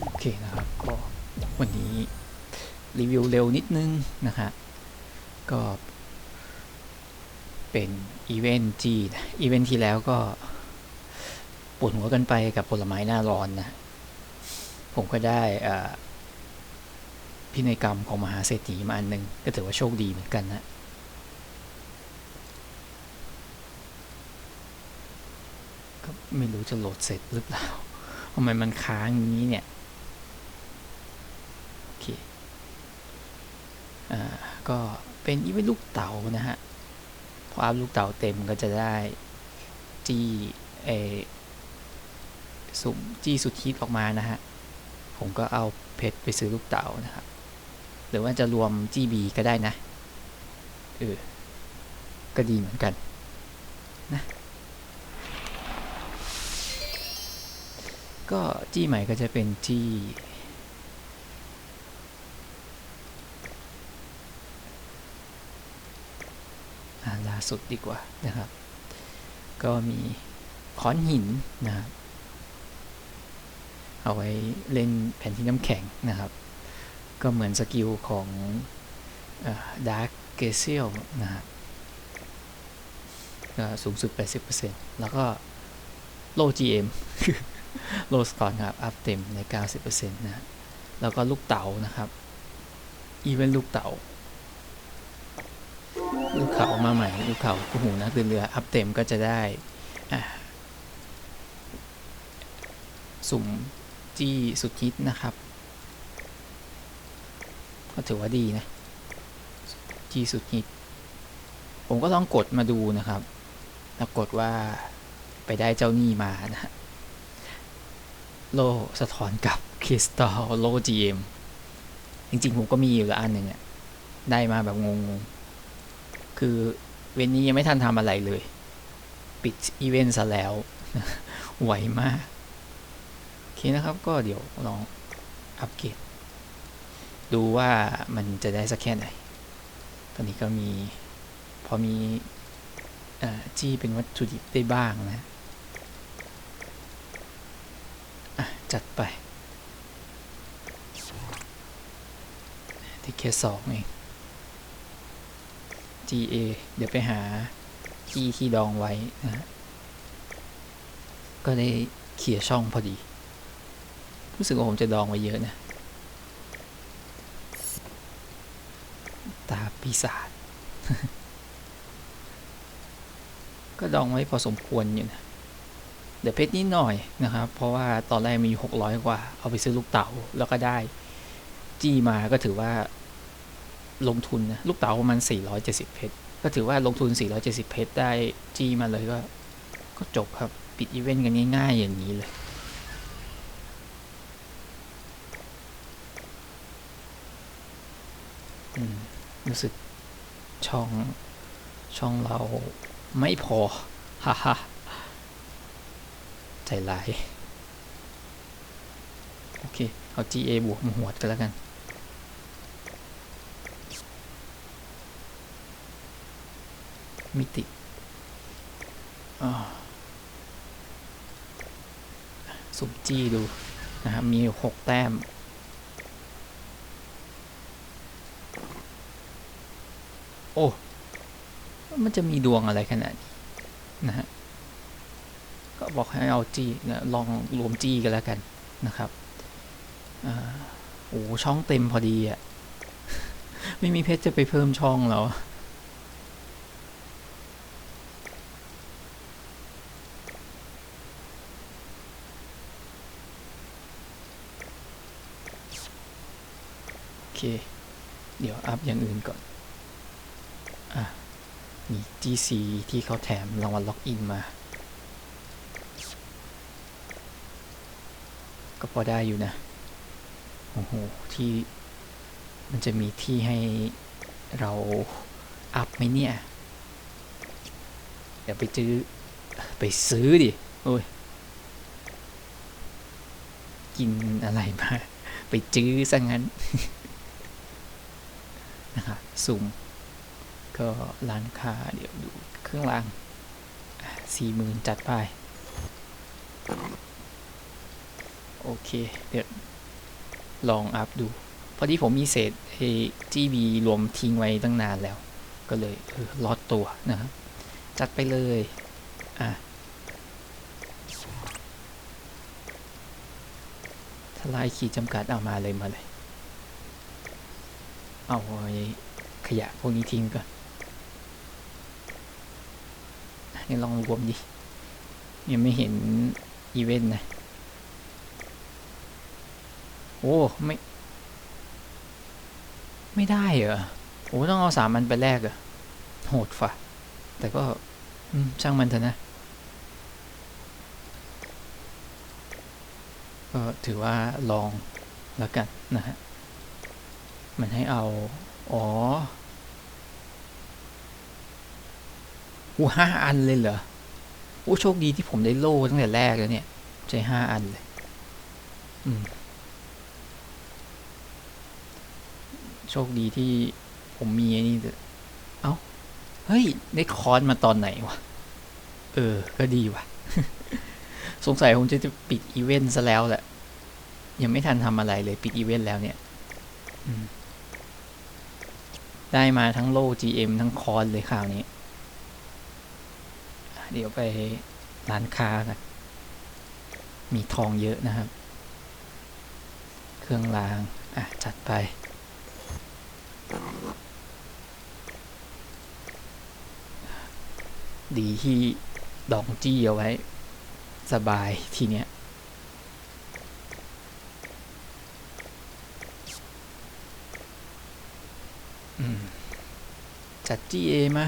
โอเคนะครับก็วันนี้รีวิวเร็วนิดนึงนะฮะก็เป็นอีเวนต์จีนะอีเวนต์ที่แล้วก็ปวดหัวกันไปกับผลไม้หน้าร้อนนะ ผมก็ได้พินัยกรรมของมหาเศรษฐีมาอันหนึ่งก็ถือว่าโชคดีเหมือนกันนะก็ไม่รู้จะโหลดเสร็จหรือเปล่า ทำไมมันค้างอย่างนี้เนี่ยโอเคอ่าก็เป็นอีเวนต์ลูกเต๋านะฮะพออัพลูกเต๋าเต็มก็จะได้จี้เอสุ่มจี้สุดฮิตออกมานะฮะ ผมก็เอาเพชรไปซื้อลูกเต๋านะครับ หรือว่าจะรวมจี้บีก็ได้นะ เออ ก็ดีเหมือนกันนะ ก็จี้ใหม่ก็จะเป็นจี้อ่ล่าสุดดีกว่านะครับ ก็มีค้อนหินนะครับเอาไว้เล่นแผ่นที่น้ำแข็งนะครับ ก็เหมือนสกิลของดาร์กเกเซียลนะครับสูงสุด 80%แล้วก็โล GM โลสก่อนครับ อัพเต็มใน 90%นะฮะแล้วก็ลูกเต๋านะครับ อีเวนต์ลูกเต๋าลูกเขามาใหม่ ลูกเขาคู่หูนักเดินเรือ อัพเต็มก็จะได้ สุ่มจี้สุดฮิตนะครับ ก็ถือว่าดีนะ จี้สุดฮิต ผมก็ลองกดมาดูนะครับแล้วกดว่าไปได้เจ้าหนี้มานะฮะ โลสะท้อนกับคริสตัลโล GM จริงๆ ผมก็มีอยู่ล้วอันหนึ่งอะได้มาแบบงงๆ คือเวนนี้ยังไม่ทันทำอะไรเลย ปิดอีเวนต์ซะแล้วไหวมาก โอเคนะครับก็เดี๋ยวลองอัปเกรดดูว่ามันจะได้สักแค่ไหน ตอนนี้ก็มี พอมีอ่อจี้เป็นวัตถุดิบได้บ้างนะ อะ จัดไป ที่แค่สองเอง GA เดี๋ยวไปหาที่ที่ดองไว้นะฮะก็ได้เขี่ยช่องพอดี รู้สึกว่าผมจะดองไว้เยอะนะ ตาปีศาจก็ดองไว้พอสมควรอยู่นะ เดี๋ยวเพชรนิดหน่อยนะครับ เพราะว่าตอนแรกมี 600 กว่า เอาไปซื้อลูกเต๋าแล้วก็ได้ จี้มาก็ถือว่าลงทุนนะลูกเต๋าประมาณ470 เพชรก็ถือว่าลงทุน 470 เพชรได้จี้มาเลยก็ ก็จบครับปิดอีเวนต์กันง่ายๆอย่างนี้เลยรู้สึกช่องช่องเราไม่พอฮ่าฮ่า ใจร้ายโอเค เอา GA บวกมาหวดกันแล้วกัน มิติสุ่มจี้ดู นะครับ มีหกแต้ม โอ้ มันจะมีดวงอะไรขนาดนี้ บอกให้เอาจี้นะลองรวมจีกันแล้วกันนะครับอโอ้ช่องเต็มพอดีอะ่ะ ไม่มีเพชรจะไปเพิ่มช่องแล้วโอเคเดี๋ยวอัพอย่างอื่นก่อน อะมี GC ที่เขาแถมรางวัลล็อกอินมา ก็พอได้อยู่นะ โอ้โห ที่มันจะมีที่ให้เราอัพไหมเนี่ย เดี๋ยวไปซื้อ ไปซื้อดิ โอ้ย กินอะไรมา ไปจื้อซะงั้น นะครับสุ่ม ก็ร้านค้าเดี๋ยวดูเครื่องรางสี่หมื่นจัดไป โอเค เดี๋ยวลองอัพดู พอดีผมมีเศษไอจีบีรวมทิ้งไว้ตั้งนานแล้ว ก็เลยเออลอดตัวนะครับ จัดไปเลย อะ ทลายขีดจำกัดเอามาเลยมาเลย เอาไอ้ขยะพวกนี้ทิ้งก่อนนี่ลองรวมดิ ยังไม่เห็นอีเวนต์นะ โอ้ไม่ ไม่ได้เหรอโอ้ต้องเอาสามอันไปแลกเหรอโหดฝ่ะ แต่ก็ช่างมันเถอะนะก็ถือว่าลองแล้วกันนะฮะ มันให้เอา อ๋ออู้ห้าอันเลยเหรอโอ้โชคดีที่ผมได้โล่ตั้งแต่แรกแล้วเนี่ย ใช้ห้าอันเลย อืม โชคดีที่ผมมีไอ้นี่เอ้า เฮ้ย ได้คอนมาตอนไหนวะ เออ ก็ดีว่ะสงสัยผมจะปิดอีเวนต์ซะแล้วแหละ ยังไม่ทันทำอะไรเลยปิดอีเวนต์แล้วเนี่ยได้มาทั้งโล่ GM ทั้งคอนเลยคราวนี้ เดี๋ยวไปร้านค้ากันมีทองเยอะนะครับ เครื่องราง อะ จัดไป ดีที่ดองจี้เอาไว้ สบายทีเนี้ยอืมจัด GA มา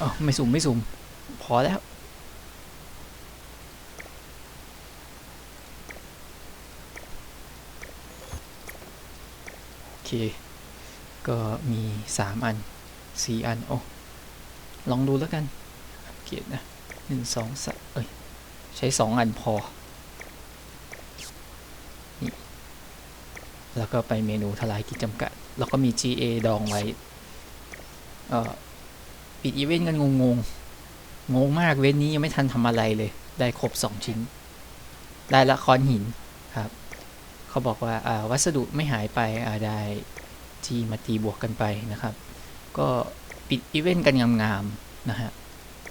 อ๋อไม่สุ่มไม่สุ่มพอแล้วโอเค ก็มีสามอันสี่อัน โอ้ ลองดูแล้วกันอัปเกรดนะหนึ่งสองสเอ้ย ใช้สองอันพอ นี่ แล้วก็ไปเมนูทลายกิจจำกัด แล้วก็มี GA ดองไว้ เอ่อ ปิดอีเวนต์กันงงงๆงงมากเว้นนี้ยังไม่ทันทำอะไรเลย ได้ครบสองชิ้น ได้ละคอนหินครับ เขาบอกว่าวัสดุไม่หายไปได้ จีมาตีบวกกันไปนะครับ ก็ปิดอีเวนต์กันงามๆนะฮะ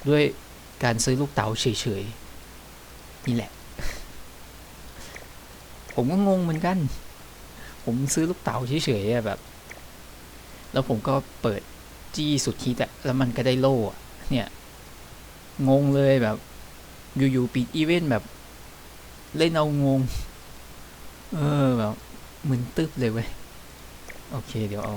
ด้วยการซื้อลูกเต๋าเฉยๆ นี่แหละ ผมก็งงเหมือนกัน ผมซื้อลูกเต๋าเฉยๆแบบ แล้วผมก็เปิดจี้สุดฮิตอะแล้วมันก็ได้โล่เนี่ย งงเลยแบบอยู่ๆปิดอีเวนต์แบบ เล่นเอางง เออแบบเหมึนตึ๊บเลยเว้ย โอเค เดี๋ยวเอา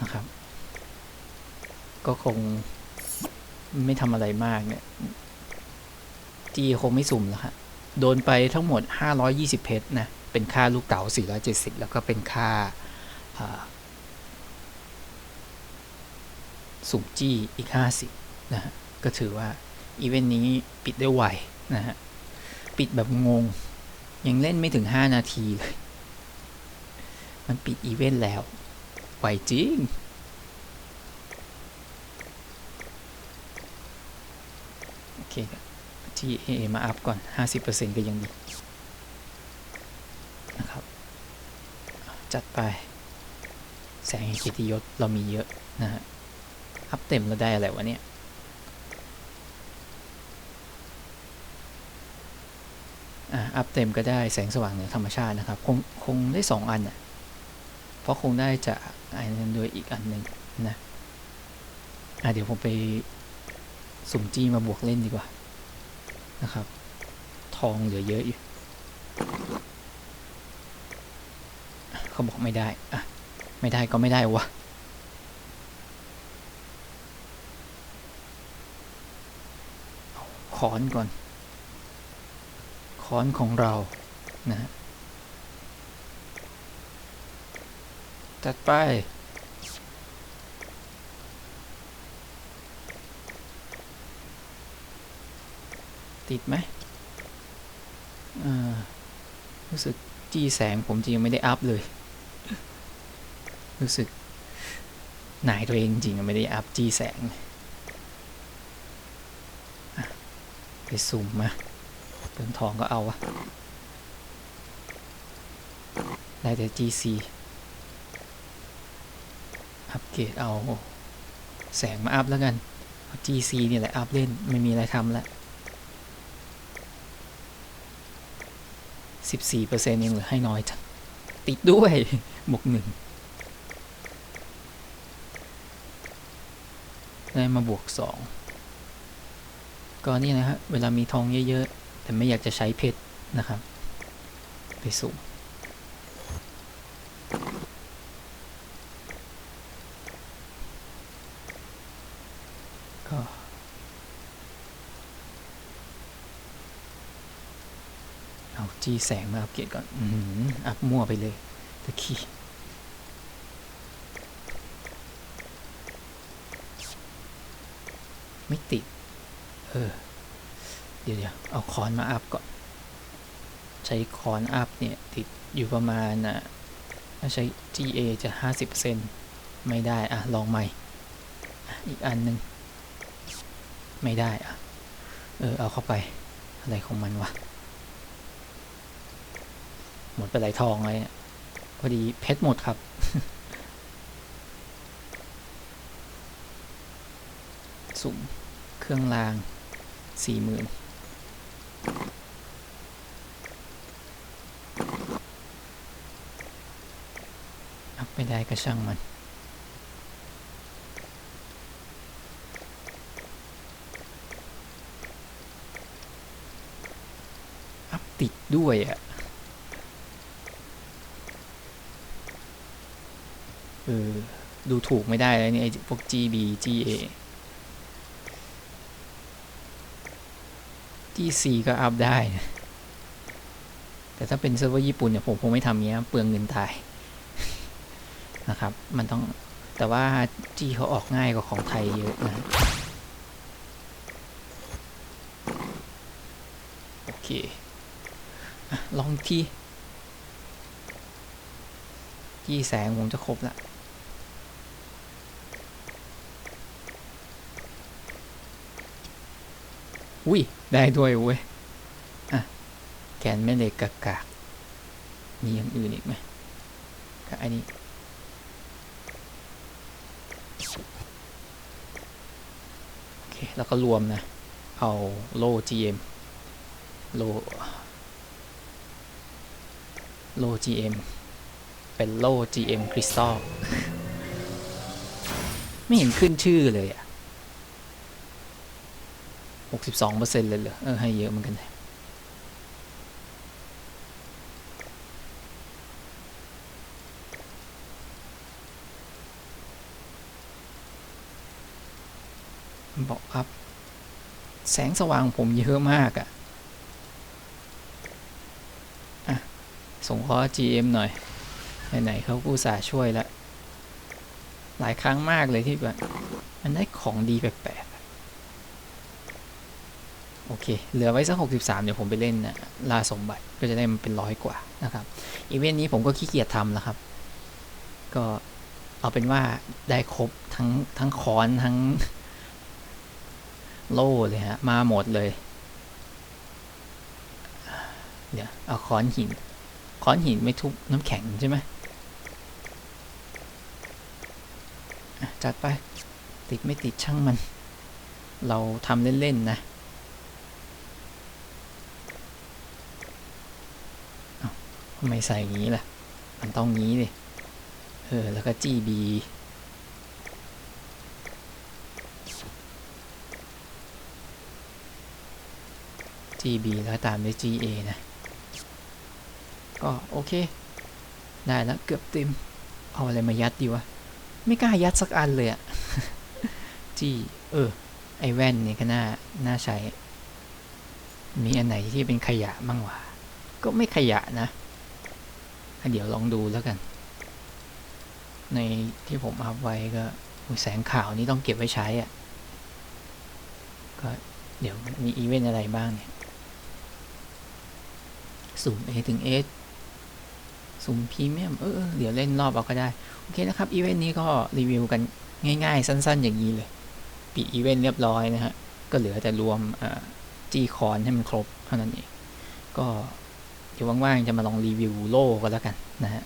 นะครับ ก็คงไม่ทำอะไรมากเนี่ยจีคงไม่สุ่มแล้วฮะโดนไปทั้งหมด 520 เพชรนะ เป็นค่าลูกเต๋า470 แล้วก็เป็นค่าสุ่มจี้อีก 50 นะฮะ ก็ถือว่าอีเวนต์นี้ปิดได้ไวนะฮะ ปิดแบบงง ยังเล่นไม่ถึง 5 นาทีเลย มันปิดอีเวนต์แล้วไวจริงโอเค GA มาอัพก่อน 50%ก็ยังดีนะครับ จัดไป แสงเกียรติยศเรามีเยอะนะฮะ อัพเต็มแล้วได้อะไรวะเนี่ย อัพเต็มก็ได้แสงสว่างเหนือธรรมชาตินะครับ คงคงได้สองอันอะเพราะคงได้จากไอ้นั้นด้วยอีกอันหนึ่งนะอะเดี๋ยวผมไปสุ่มจี้มาบวกเล่นดีกว่านะครับ ทองเหลือเยอะอยู่เขาบอกไม่ได้อะไม่ได้ก็ไม่ได้วะค้อนก่อน ค้อนของเรานะจัดไป ติดไหมรู้สึกจี้แสงผมจริงไม่ได้อัพเลย รู้สึกหนายตัวเองจริงไม่ได้อัพจี้แสง ไปสุ่มมา เปิงทองก็เอาวะได้แต่ GC อัปเกรดเอา แสงมาอัพแล้วกัน GC เนี่ยแหละอัพเล่น ไม่มีอะไรทำล้วสิบสี่เปอร์เซ็นต์ยังเหลือให้น้อยจัง ติดด้วยบวกหนึ่งได้มาบวกสองก็นี่นะฮะ เวลามีทองเยอะ ๆ แต่ไม่อยากจะใช้เพชรนะครับ ไปสุ่ก็เอาจีแสงมาอัปเกรดก่อน อืมอัพมั่วไปเลยตะขี้ไม่ติด เออ ดี๋ยวเดี๋ยวเอาคอนมาอัพก่อน ใช้คอนอัพเนี่ย ติดอยู่ประมาณอะถ้าใช้ GA จะห้าสิบเซนไม่ได้ อะ ลองใหม่อีกอันหนึ่งไม่ได้ อะ เออ เอาเข้าไป อะไรของมันวะ หมดไปหลายทองเลยเนี่ยพอดีเพชรหมดครับ สุ่มเครื่องรางสี่หมื่น อัพไม่ได้ก็ช่างมันอัพติดด้วยอะเออดูถูกไม่ได้เลยเนี่ไอ้พวก GB GA GC ก็อัพได้ แต่ถ้าเป็นเซิร์ฟเวอร์ญี่ปุ่นเนี่ยผมคงไม่ทำเงี้ย เปลืองเงินตายนะครับ มันต้อง แต่ว่า G เขาออกง่ายกว่าของไทยเยอะนะโอเคอลองที่ยี่แสงผมจะครบละ อุ้ย ได้ด้วยเว้ย อะ แกนแม่เหล็กกากากมีอย่างอื่นอีกไหมกับอันนี้ โอเค แล้วก็รวมนะ เอาโล่ GM โล โล GM เป็นโล่ GM คริสตัลไม่เห็นขึ้นชื่อเลยอะ 62เปอร์เซ็นต์เลยเหรอเออให้เยอะเหมือนกันเลยบอกครับ แสงสว่างผมเยอะมากอะอะ ส่งขอ GM หน่อย ไหนๆเขากู้สาช่วยแล้วหลายครั้งมากเลยที่แบบ มันได้ของดีแปลก โอเค เหลือไว้สัก 63 เดี๋ยวผมไปเล่นนะลาสมบัติก็จะได้มันเป็นร้อยกว่านะครับ อีเวนต์นี้ผมก็ขี้เกียจทำแล้วครับ ก็เอาเป็นว่าได้ครบทั้งทั้งคอนทั้งโล่เลยฮะ มาหมดเลย เดี๋ยวเอาค้อนหินค้อนหินไม่ทุบน้ำแข็งใช่ไหมจัดไป ติดไม่ติดช่างมัน เราทำเล่น ๆ นะเอ้าทำ ไมใส่อย่างนี้ล่ะ มันต้องงี้ดิเออ แล้วก็จีบี GB แล้วตามด้วย GA นะ ก็โอเค ได้แล้วเกือบเต็ม เอาอะไรมายัดดีวะ ไม่กล้ายัดสักอันเลยอะ G เออ ไอแว่นนี่ก็น่า น่าใช้ มีอันไหนที่เป็นขยะบ้างวะ ก็ไม่ขยะนะ เดี๋ยวลองดูแล้วกัน ในที่ผมอัพไว้ก็แสงขาวนี่ต้องเก็บไว้ใช้อะก็เดี๋ยวมีอีเวนต์อะไรบ้างเนี่ยศูนย์ A ถึง S สุ่มพรีเมียมเออเดี๋ยวเล่นรอบเอาก็ได้ โอเคนะครับ อีเวนต์นี้ก็รีวิวกันง่ายๆ สั้นๆ อย่างนี้เลย ปิดอีเวนต์เรียบร้อยนะฮะ ก็เหลือแต่รวมจีคอนให้มันครบเท่านั้นเอง ก็ ดี๋ยวว่างๆจะมาลองรีวิวโล่ก็แล้วกันนะฮะ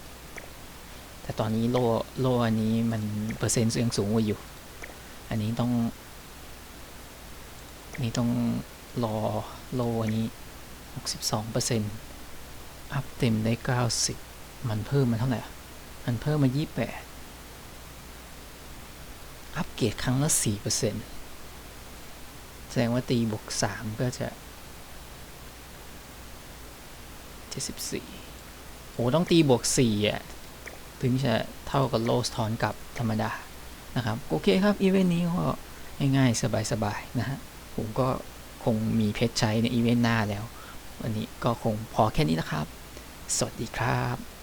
แต่ตอนนี้โล่โล่อันนี้มันเปอร์เซ็นต์ยังสูงกว่าอยู่ อันนี้ต้อง นี่ต้องรอโล่อันนี้62เปอร์เซ็นต์อัพเต็มได้ 90 มันเพิ่มมาเท่าไหร่ มันเพิ่มมา 28 อัปเกรดครั้งละ4%แสดงว่าตีบวก3ก็จะ 74โอ้ต้องตีบวก4อะถึงจะเท่ากับโลสทอนกับธรรมดานะครับโอเคครับอีเวนต์นี้ก็ง่ายๆ สบายๆนะฮะผมก็คงมีเพชรใช้ในอีเวนต์หน้าแล้ว วันนี้ก็คงพอแค่นี้นะครับ สวัสดีครับ